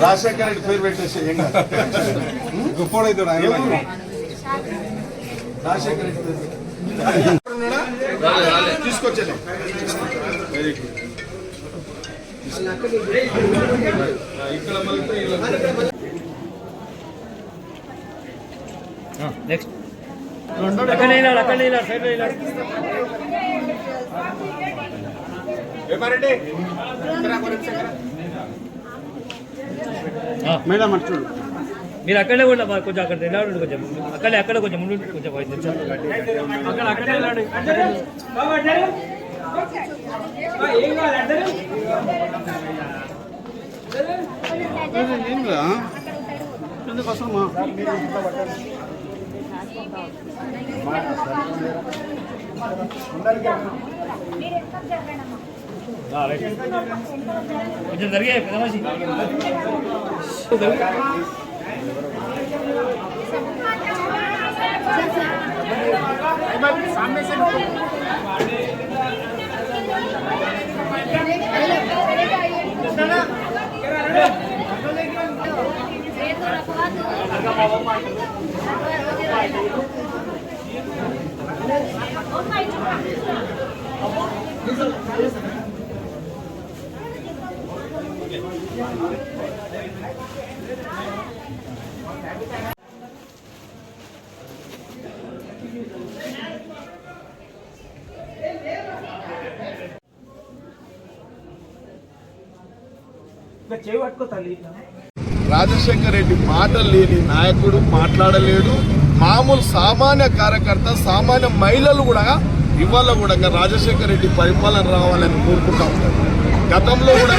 రాజశేఖర్ రెడ్డి పెట్టేసి గొప్పోడైతాడు ఆయన Rajasekhar next madam అట్లా మీరు అక్కడే కూడా మరి కొంచెం అక్కడ వెళ్ళాడు కొంచెం. అక్కడే అక్కడ కొంచెం ముందు కొంచెం అక్కడ అక్కడ రా ఎందుకు అవసరమా కొంచెం జరిగాయి పెద్ద మనిషి ఇంకా చేయి పట్టుకో తల్లి రాజశేఖర రెడ్డి మాట లేని నాయకుడు మాట్లాడలేడు. మామూలు సామాన్య కార్యకర్త సామాన్య మహిళలు కూడా ఇవాళ కూడా రాజశేఖర రెడ్డి పరిపాలన రావాలని కోరుకుంటా ఉంటారు గతంలో కూడా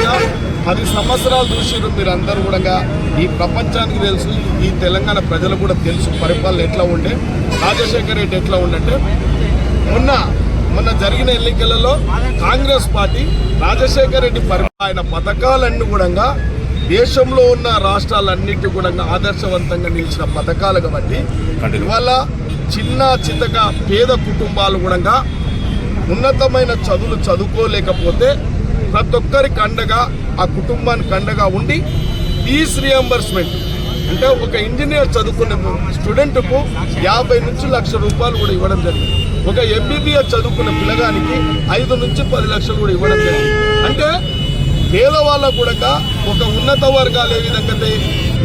పది సంవత్సరాలు చూసిరు మీరు అందరూ కూడా ఈ ప్రపంచానికి తెలుసు ఈ తెలంగాణ ప్రజలు కూడా తెలుసు పరిపాలన ఎట్లా ఉండే రాజశేఖర రెడ్డి ఎట్లా ఉండంటే మొన్న మొన్న జరిగిన ఎన్నికలలో కాంగ్రెస్ పార్టీ రాజశేఖర రెడ్డి పరిపాలన ఆయన పథకాలన్నీ కూడా దేశంలో ఉన్న రాష్ట్రాలన్నిటి కూడా ఆదర్శవంతంగా నిలిచిన పథకాలు కాబట్టి ఇవాళ చిన్న చితక పేద కుటుంబాలు కూడా ఉన్నతమైన చదువులు చదువుకోలేకపోతే ప్రతి ఒక్కరికి అండగా ఆ కుటుంబానికి అండగా ఉండి ఫీజ్ రియంబర్స్మెంట్ అంటే ఒక ఇంజనీర్ చదువుకునే స్టూడెంట్కు యాభై నుంచి లక్ష రూపాయలు కూడా ఇవ్వడం జరిగింది. ఒక ఎంబీబీఎస్ చదువుకున్న పిల్లగానికి ఐదు నుంచి పది లక్షలు కూడా ఇవ్వడం జరిగింది. అంటే పేదవాళ్ళకు కూడా ఒక ఉన్నత వర్గాలు ఏ విధంగా అయితే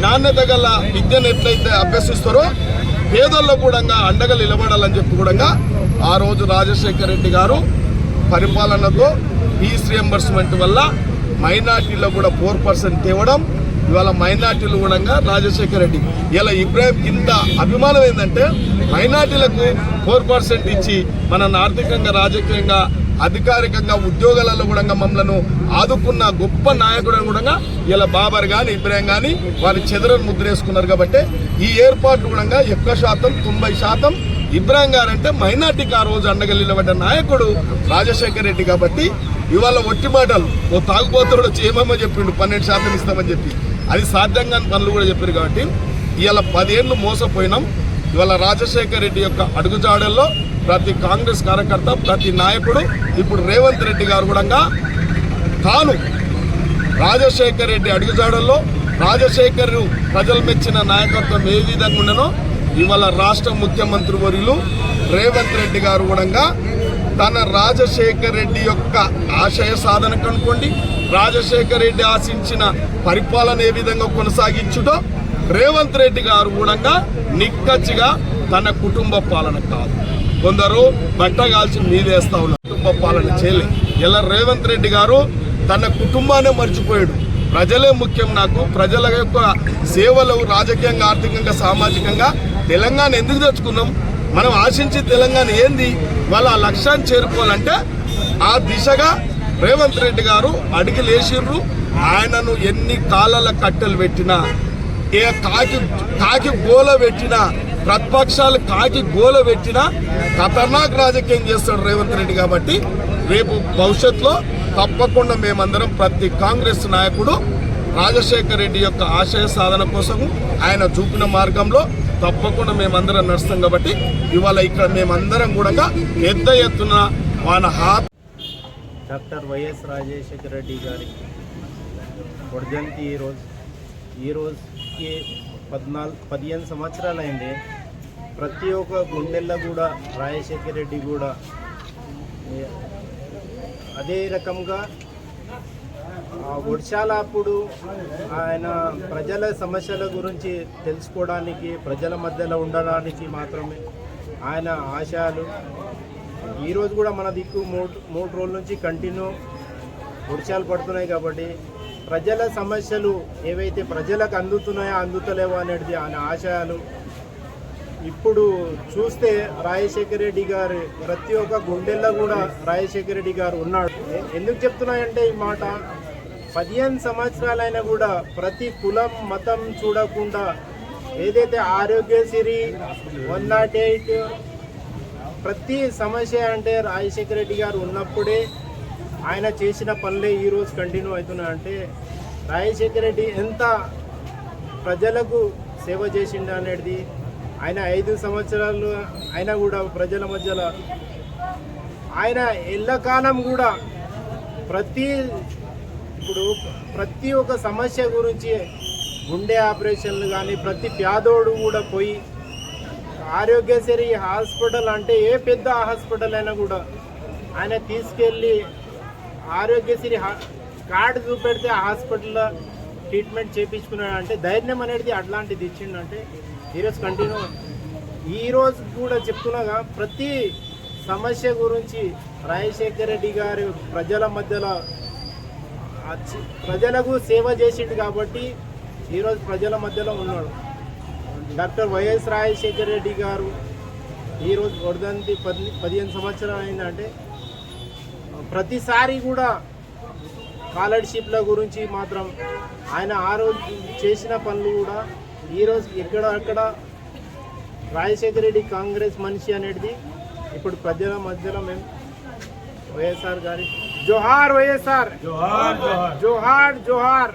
నాణ్యత గల విద్యను ఎట్లయితే అభ్యసిస్తారో పేదల్లో కూడా అండగా నిలబడాలని చెప్పి కూడా ఆ రోజు రాజశేఖర రెడ్డి గారు పరిపాలనతో ఫీజ్ రియంబర్స్మెంట్ వల్ల మైనార్టీలో కూడా ఫోర్ పర్సెంట్ తేవడం ఇవాళ మైనార్టీలు కూడా రాజశేఖర రెడ్డి. ఇలా ఇబ్రాహిం కింద అభిమానం ఏంటంటే మైనార్టీలకు ఫోర్ పర్సెంట్ ఇచ్చి మనల్ని ఆర్థికంగా రాజకీయంగా అధికారికంగా ఉద్యోగాలలో కూడా మమ్మల్ని ఆదుకున్న గొప్ప నాయకుడు కూడా ఇలా బాబర్ కానీ ఇబ్రాహిం కానీ వారి చెదరను ముద్రేసుకున్నారు కాబట్టి ఈ ఏర్పాటు కూడా ఎక్కువ శాతం తొంభై శాతం ఇబ్రాహిం గారంటే మైనార్టీకి ఆ రోజు అండగలిగిన నాయకుడు రాజశేఖర్ రెడ్డి కాబట్టి ఇవాళ ఒట్టి మాటలు ఓ తాగుబోతుడు చేయమని చెప్పిండు పన్నెండు శాతం ఇస్తామని చెప్పి. అది సాధ్యం కాని పనులు కూడా చెప్పారు కాబట్టి ఇవాళ పదేళ్ళు మోసపోయినాం. ఇవాళ రాజశేఖర్ రెడ్డి యొక్క అడుగుజాడల్లో ప్రతి కాంగ్రెస్ కార్యకర్త ప్రతి నాయకుడు ఇప్పుడు రేవంత్ రెడ్డి గారు కూడా తాను రాజశేఖర్ రెడ్డి అడుగుజాడల్లో రాజశేఖర్ ప్రజలు మెచ్చిన నాయకత్వం ఏ విధంగా ఉండనో ఇవాళ రాష్ట్ర ముఖ్యమంత్రి వర్యులు రేవంత్ రెడ్డి గారు కూడా తన రాజశేఖర్ రెడ్డి యొక్క ఆశయ సాధన కనుకోండి రాజశేఖర్ రెడ్డి ఆశించిన పరిపాలన ఏ విధంగా కొనసాగించుటో రేవంత్ రెడ్డి గారు కూడా నిక్కచ్చిగా తన కుటుంబ పాలన కాదు. కొందరు బట్ట కాల్చి మీదేస్తా ఉన్నారు. కుటుంబ పాలన చేయలే. ఇలా రేవంత్ రెడ్డి గారు తన కుటుంబాన్ని మర్చిపోయాడు. ప్రజలే ముఖ్యం నాకు. ప్రజల యొక్క సేవలు రాజకీయంగా ఆర్థికంగా సామాజికంగా తెలంగాణ ఎందుకు తెచ్చుకున్నాం? మనం ఆశించి తెలంగాణ ఏంది? వాళ్ళ ఆ లక్ష్యాన్ని చేరుకోవాలంటే ఆ దిశగా రేవంత్ రెడ్డి గారు అడిగి లేచిండ్రు ఆయనను ఎన్ని కాలాల కట్టెలు పెట్టినా ఏ కాకి కాకి గోల పెట్టినా ప్రతిపక్షాలు కాకి గోల పెట్టినా ఖతర్నాక్ రాజకీయం చేస్తాడు రేవంత్ రెడ్డి కాబట్టి రేపు భవిష్యత్తులో తప్పకుండా మేమందరం ప్రతి కాంగ్రెస్ నాయకుడు రాజశేఖర్ రెడ్డి యొక్క ఆశయ సాధన కోసం ఆయన చూపిన మార్గంలో తప్పకుండా మేమందరం నడుస్తాం కాబట్టి ఇవాళ ఇక్కడ మేమందరం కూడా పెద్ద ఎత్తున వాళ్ళ హాత్ డాక్టర్ వైఎస్ రాజశేఖర రెడ్డి గారి వర్ధంతి ఈరోజు ఈ రోజుకి పద్నాలుగు పదిహేను సంవత్సరాలు అయింది ప్రతి ఒక్క గుండెల్లో కూడా రాజశేఖర్ రెడ్డి కూడా అదే రకంగా వర్షాల అప్పుడు ఆయన ప్రజల సమస్యల గురించి తెలుసుకోవడానికి ప్రజల మధ్యలో ఉండడానికి మాత్రమే ఆయన ఆశయాలు. ఈరోజు కూడా మన దిక్కు మూడు మూడు రోజుల నుంచి కంటిన్యూ వర్షాలు పడుతున్నాయి కాబట్టి ప్రజల సమస్యలు ఏవైతే ప్రజలకు అందుతున్నాయో అందుతలేవో అనేది ఆయన ఆశయాలు ఇప్పుడు చూస్తే రాజశేఖర రెడ్డి గారు ప్రతి ఒక్క గుండెల్లో కూడా రాజశేఖర రెడ్డి గారు ఉన్నాడు. ఎందుకు చెప్తున్నాయంటే ఈ మాట? పదిహేను సంవత్సరాలైనా కూడా ప్రతి కులం మతం చూడకుండా ఏదైతే ఆరోగ్యశ్రీ వన్ నాట్ ఎయిట్ ప్రతి సమస్య అంటే రాజశేఖర రెడ్డి గారు ఉన్నప్పుడే ఆయన చేసిన పనులే ఈరోజు కంటిన్యూ అవుతున్నాయంటే రాజశేఖర రెడ్డి ఎంత ప్రజలకు సేవ చేసిండు అనేది ఆయన ఐదు సంవత్సరాలు ఆయన కూడా ప్రజల మధ్యలో ఆయన ఎల్లకాలం కూడా ప్రతి ఇప్పుడు ప్రతి ఒక్క సమస్య గురించి గుండె ఆపరేషన్లు కానీ ప్రతి పేదోడు కూడా పోయి ఆరోగ్యశ్రీ హాస్పిటల్ అంటే ఏ పెద్ద హాస్పిటల్ అయినా కూడా ఆయన తీసుకెళ్ళి ఆరోగ్యశ్రీ హా- కార్డు చూపెడితే హాస్పిటల్లో ట్రీట్మెంట్ చేయించుకున్నాడు అంటే ధైర్యం అనేది అట్లాంటిది ఇచ్చిండంటే ఈరోజు కంటిన్యూ. ఈరోజు కూడా చెప్తున్నాగా ప్రతి సమస్య గురించి రాజశేఖర రెడ్డి గారు ప్రజల మధ్యలో ప్రజలకు సేవ చేసిండు కాబట్టి ఈరోజు ప్రజల మధ్యలో ఉన్నాడు. డాక్టర్ వైఎస్ రాజశేఖర రెడ్డి గారు ఈరోజు వర్ధంతి పది పదిహేను సంవత్సరాలు అయిందంటే ప్రతిసారి కూడా స్కాలర్షిప్ల గురించి మాత్రం ఆయన ఆ రోజు చేసిన పనులు కూడా ఈరోజు ఎక్కడ అక్కడ రాజశేఖర రెడ్డి కాంగ్రెస్ మనిషి అనేది ఇప్పుడు ప్రజల మధ్యలో మేము వైఎస్ఆర్ గారి జోహార్ వైఎస్ఆర్. జోహార్. జోహార్ జోహార్.